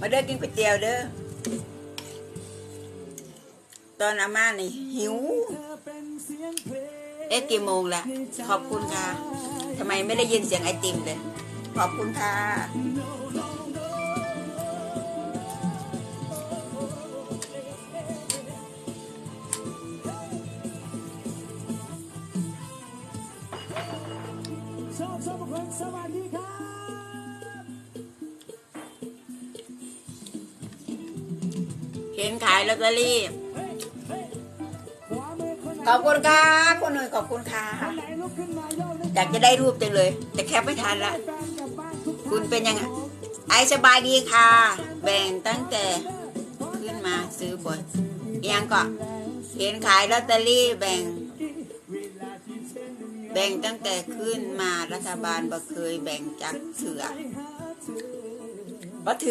มาเด้อกินก๋วยเตี๋ยวเด้อ ตอนอาม่านี่หิว เอ๊ะกี่โมงละขอบคุณค่ะทำไมไม่ได้ยินเสียงไอติมเลย ขอบคุณค่ะชอบชอบทุกคนสวัสดีครับ เห็นขายลอตเตอรี่ ขอบคุณค่ะคุณหนุ่ยขอบคุณค่ะอยากจะได้รูปจังเลย แต่แคปไม่ทันละ คุณเป็นยังไงไอสบายดีค่ะ แบ่งตั้งแต่ขึ้นมาซื้อบ่อยยังก็เห็นขายลอตเตอรี่แบ่ง แบ่งตั้งแต่ขึ้นมารัฐบาลบ่เคยแบ่งจักเถื่อบ่ถือ